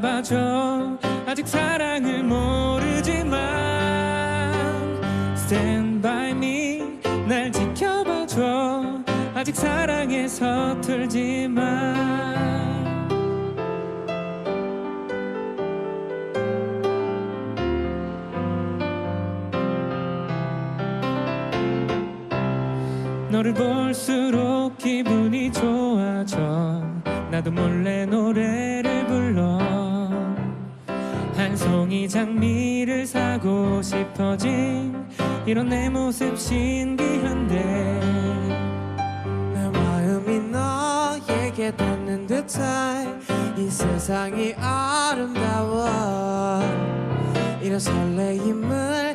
잡아줘. 아직 사랑을 모르지만 Stand by me 날 지켜봐줘. 아직 사랑에 서툴지만 너를 볼수록 기분이 좋아져 나도 몰래 노래를 불러. 한 송이 장미를 사고 싶어진 이런 내 모습 신기한데. 내 마음이 너에게 닿는 듯해 이 세상이 아름다워. 이런 설레임을